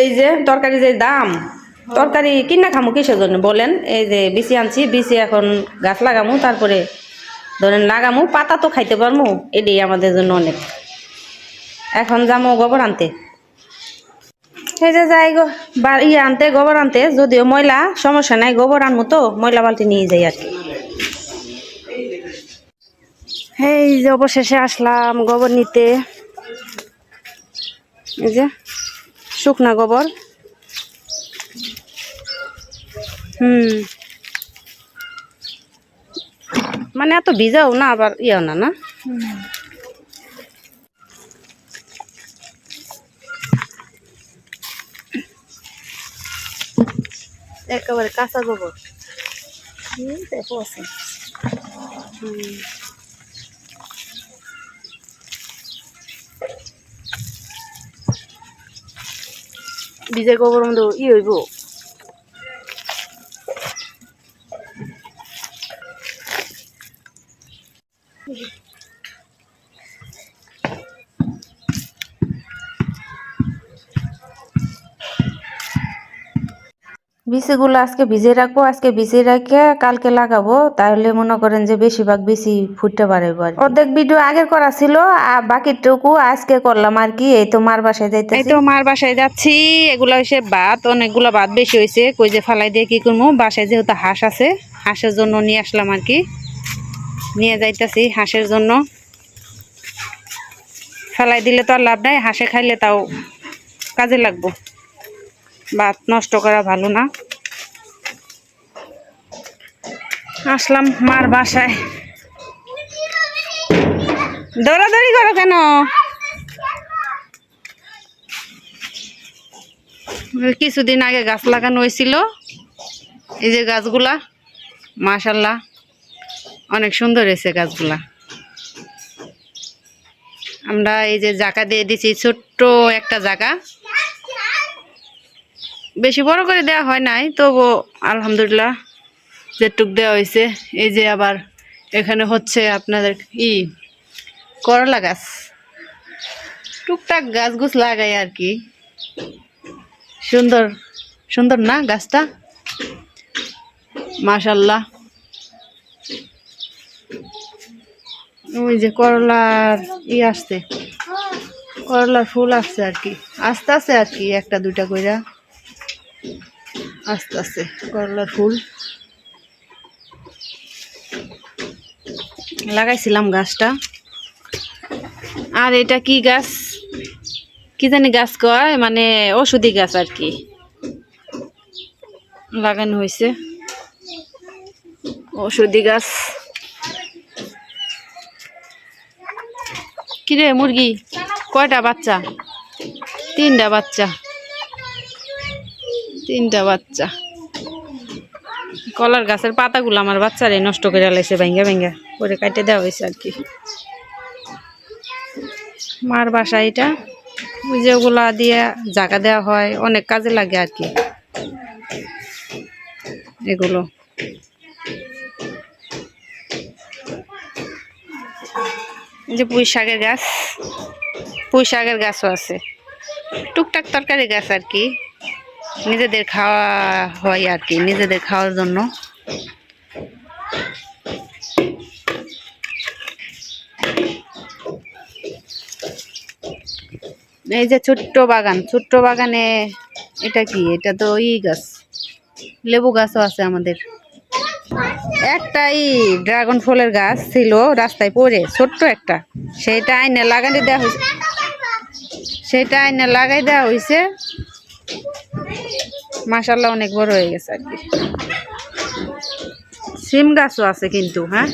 এই যে তরকারি যে দাম, তরকারি কিনা খামু কিসের জন্য বলেন? এই যে বিচি আনছি, বিচি এখন গাছ লাগামু, তারপরে ধরেন লাগামু, পাতা তো খাইতে পারমু, এটাই আমাদের জন্য অনেক। এখন যাব গোবর আনতে। এই যে যাই গো ইয়ে আনতে, গোবর আনতে, যদিও ময়লা সমস্যা নাই, গোবর আনব তো, ময়লা বালতি নিয়ে যাই আর কি। এই যে অবশেষে আসলাম গোবর নিতে। এই যে শুকনা গোবর হুম মানে এত ভিজাও না, আবার ইয়েও না না একেবারে কাঁচা গোবর দেখো আছে। হুম। ভিজে গোবর মধ্যে ই হইব। বিচিগুলো আজকে ভিজিয়ে রাখব, আজকে ভিজিয়ে রাখে কালকে লাগাবো, তাহলে মনে করেন যে বেশিরভাগ বেশি ফুটতে পারে অর্ধেক ভিডিও আগের করা ছিল, আর বাকিটুকু আজকে করলাম আর কি, এই তো মার বাসায় যাইতে এই তো মার বাসায় যাচ্ছি, এগুলো হইছে ভাত, অনেকগুলো ভাত বেশি হয়েছে কই যে ফালাই দিয়ে কি করব বাসায় যেহেতু হাঁস আছে, হাঁসের জন্য নিয়ে আসলাম আর কি। নিয়ে যাইতেছি হাঁসের জন্য। ফেলাই দিলে তো আর লাভ নাই, হাঁসে খাইলে তাও কাজে লাগবো। ভাত নষ্ট করা ভালো না। আসলাম মার বাসায়। দৌড়াদৌড়ি করো কেন? কিছুদিন আগে গাছ লাগানো হয়েছিল। এই যে গাছগুলা মাশাল্লাহ অনেক সুন্দর হয়েছে গাছগুলা। আমরা এই যে জায়গা দিয়ে দিছি ছোট্ট একটা জায়গা। বেশি বড় করে দেওয়া হয় নাই, তবু আলহামদুলিল্লাহ যেটুক দেওয়া হয়েছে। এই যে আবার এখানে হচ্ছে আপনাদের ই, করলা গাছ। টুকটাক গাছ গুছ লাগাই আর কি। সুন্দর সুন্দর না গাছটা? মাশাল্লাহ ওই যে করলার ই আসছে। করলার ফুল আসছে আর কি। আস্তে আস্তে আর কি একটা দুইটা কইরা। আস্তে আস্তে করলার ফুল। লাগাইছিলাম গাছটা। আর এটা কি গাছ? কি জানি গাছ কয় মানে ওষুধি গাছ আর কি। লাগানো হয়েছে ওষুধি গাছ। কিরে মুরগি? কয়টা বাচ্চা? তিনটা বাচ্চা। তিনটা বাচ্চা। কলার গাছের পাতাগুলো আমার বাচ্চারে নষ্ট করে লাইছে, ভেঙ্গা ভেঙ্গা করে কাটে দেওয়া হয়েছে আর কি। মার বাসা এটা। ওই যে ওগুলা দিয়ে জায়গা দেওয়া হয়, অনেক কাজে লাগে আর কি। এগুলো। যে পুঁই শাকের গাছ। পুঁই শাকের গাছও আছে। টুকটাক তরকারি গাছ আর কি। নিজেদের খাওয়া হয় আর কি, নিজেদের খাওয়ার জন্য। এই যে ছোট্ট বাগান, ছোট্ট বাগানে এটা কি? এটা তো ই গাছ, লেবু গাছও আছে আমাদের। একটাই ড্রাগন ফলের গাছ ছিল, রাস্তায় পড়ে, ছোট্ট একটা। সেটা আইনে লাগাই দেওয়া হয়েছে সেটা আইনে লাগাই দেওয়া হয়েছে মাসাল্লাহ অনেক বড় হয়ে গেছে আর কি। সিম গাছও আছে কিন্তু হ্যাঁ?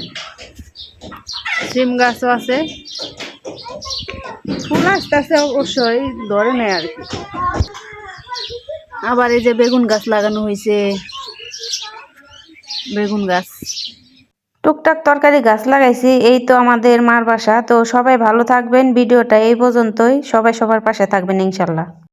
সিম গাছও আছে। ফুল আস্তে আস্তে অবশ্যই, ধরে নেয় আর কি। আবার এই যে বেগুন গাছ লাগানো হয়েছে বেগুন গাছ। টুকটাক তরকারি গাছ লাগাইছি, এই তো আমাদের মার বাসা। তো সবাই ভালো থাকবেন, ভিডিওটা এই পর্যন্তই। সবাই সবার পাশে থাকবেন ইনশাল্লাহ